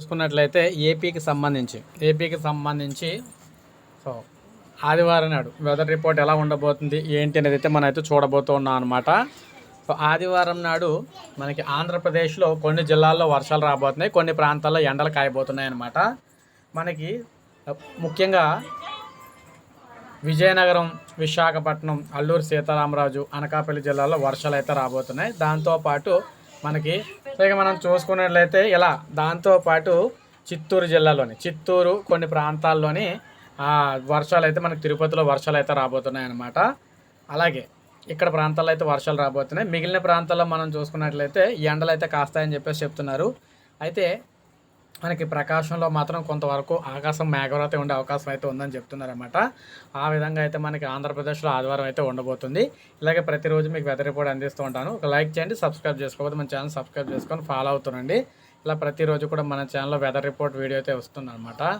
చూసుకున్నట్లయితే ఏపీకి సంబంధించి ఏపీకి సంబంధించి సో ఆదివారం నాడు వెదర్ రిపోర్ట్ ఎలా ఉండబోతుంది ఏంటి అనేది అయితే మనం అయితే చూడబోతూ ఉన్నాం అనమాట సో ఆదివారం నాడు మనకి ఆంధ్రప్రదేశ్లో కొన్ని జిల్లాల్లో వర్షాలు రాబోతున్నాయి కొన్ని ప్రాంతాల్లో ఎండలు కాయబోతున్నాయి అనమాట మనకి uh, ముఖ్యంగా విజయనగరం విశాఖపట్నం అల్లూరు సీతారామరాజు అనకాపల్లి జిల్లాలో వర్షాలు అయితే రాబోతున్నాయి. దాంతోపాటు మనకి ఇక మనం చూసుకున్నట్లయితే ఇలా దాంతోపాటు చిత్తూరు జిల్లాలోని చిత్తూరు కొన్ని ప్రాంతాల్లోని ఆ, వర్షాలు అయితే మనకి తిరుపతిలో వర్షాలు అయితే రాబోతున్నాయి అన్నమాట అలాగే ఇక్కడ ప్రాంతాల్లో అయితే వర్షాలు రాబోతున్నాయి. మిగిలిన ప్రాంతాల్లో మనం చూసుకున్నట్లయితే ఎండలు అయితే కాస్తాయని చెప్పేసి చెప్తున్నారు. అయితే మనకి ప్రకాశంలో మాత్రం కొంతవరకు ఆకాశం మేఘవరత ఉండే అవకాశం అయితే ఉందని చెప్తున్నారన్నమాట. ఆ విధంగా అయితే మనకి ఆంధ్రప్రదేశ్లో ఆదివారం అయితే ఉండబోతుంది. ఇలాగే ప్రతిరోజు మీకు వెదర్ రిపోర్ట్ అందిస్తూ ఉంటాను. ఒక లైక్ చేయండి సబ్స్క్రైబ్ చేసుకోకపోతే మన ఛానల్ సబ్స్క్రైబ్ చేసుకొని ఫాలో అవుతుండండి. ఇలా ప్రతిరోజు కూడా మన ఛానల్లో వెదర్ రిపోర్ట్ వీడియో అయితే వస్తుందనమాట